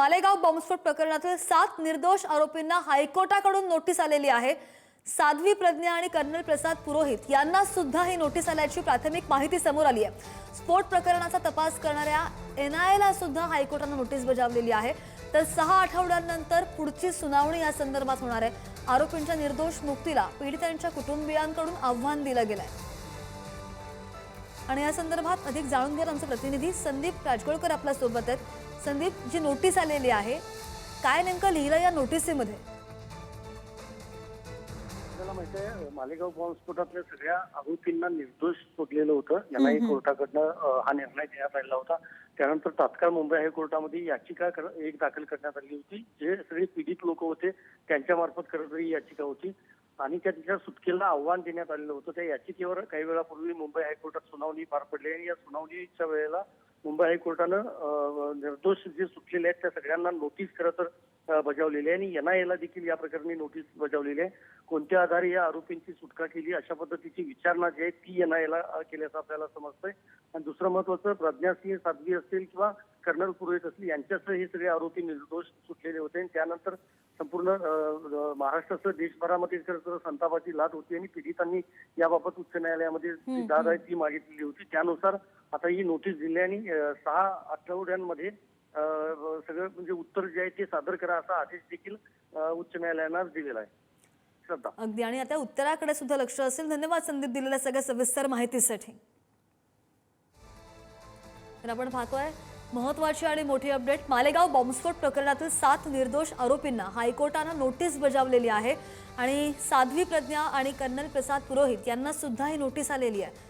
मालेगाव बॉम्बस्फोट प्रकरणातील सात निर्दोष आरोपींना हायकोर्टाकडून नोटीस आलेली आहे. साध्वी प्रज्ञा आणि कर्नल प्रसाद पुरोहित यांना सुद्धा ही नोटीस आल्याची प्राथमिक माहिती समोर आली आहे. स्फोट प्रकरणाचा तपास करणाऱ्या एनआयला सुद्धा हायकोर्टानं नोटीस बजावलेली आहे. तर सहा आठवड्यांनंतर पुढची सुनावणी या संदर्भात होणार आहे. आरोपींच्या निर्दोष मुक्तीला पीडितांच्या कुटुंबियांकडून आव्हान दिलं गेलंय. आणि या संदर्भात अधिक जाणून घेत आमचे प्रतिनिधी संदीप राजगोळकर आपल्यासोबत आहेत. संदीप जी नोटीस आलेली आहे काय नेमकं लिहिलं या नोटिसीमध्ये? आपल्याला माहिती आहे मालेगाव बॉम्बस्फोटातल्या सगळ्या आरोपींना निर्दोष सोडलेलं होतं. यांनाही कोर्टाकडनं हा निर्णय घेण्यात आलेला होता. त्यानंतर तात्काळ मुंबई हायकोर्टामध्ये याचिका एक दाखल करण्यात आली होती. जे सगळे पीडित लोक होते त्यांच्या मार्फत ही याचिका होती. आणि त्या तिच्या सुटकेला आव्हान देण्यात आलेलं होतं. त्या याचिकेवर काही वेळापूर्वी मुंबई हायकोर्टात सुनावणी पार पडली आणि या सुनावणीच्या वेळेला मुंबई हायकोर्टानं निर्दोष जे सुटलेले आहेत त्या सगळ्यांना नोटीस खरं तर बजावलेली आहे आणि एनआयएला देखील या प्रकरणी नोटीस बजावलेली आहे. कोणत्या आधारे या आरोपींची सुटका केली अशा पद्धतीची विचारणा जी आहे ती एनआयएला केल्याचं आपल्याला समजतंय. आणि दुसरं महत्वाचं प्रज्ञासिंह साध्वी असतील किंवा कर्नल पुरोहित असतील यांच्यासह हे सगळे आरोपी निर्दोष सुटलेले होते. आणि त्यानंतर संपूर्ण महाराष्ट्रासह देशभरामध्ये खरं संतापाची लाट होती आणि पीडितांनी याबाबत उच्च न्यायालयामध्ये दाद आहे ती मागितलेली होती. त्यानुसार आता ही नोटीस दिली आणि सहा आठवड्यांमध्ये सगळं म्हणजे उत्तर जे आहे ते सादर करा असा आदेश देखील उच्च न्यायालयानं दिलेला आहे. श्रद्धा. अगदी. आणि आता उत्तराकडे सुद्धा लक्ष असेल. धन्यवाद संदीप दिलेल्या सगळ्या सविस्तर माहितीसाठी. तर आपण पाहतोय महत्वाची आणि मोठी अपडेट. मालेगाव बॉम्बस्फोट प्रकरणातील सात निर्दोष आरोपींना हायकोर्टानं नोटीस बजावलेली आहे. आणि साध्वी प्रज्ञा आणि कर्नल प्रसाद पुरोहित यांना सुद्धा ही नोटीस आलेली आहे.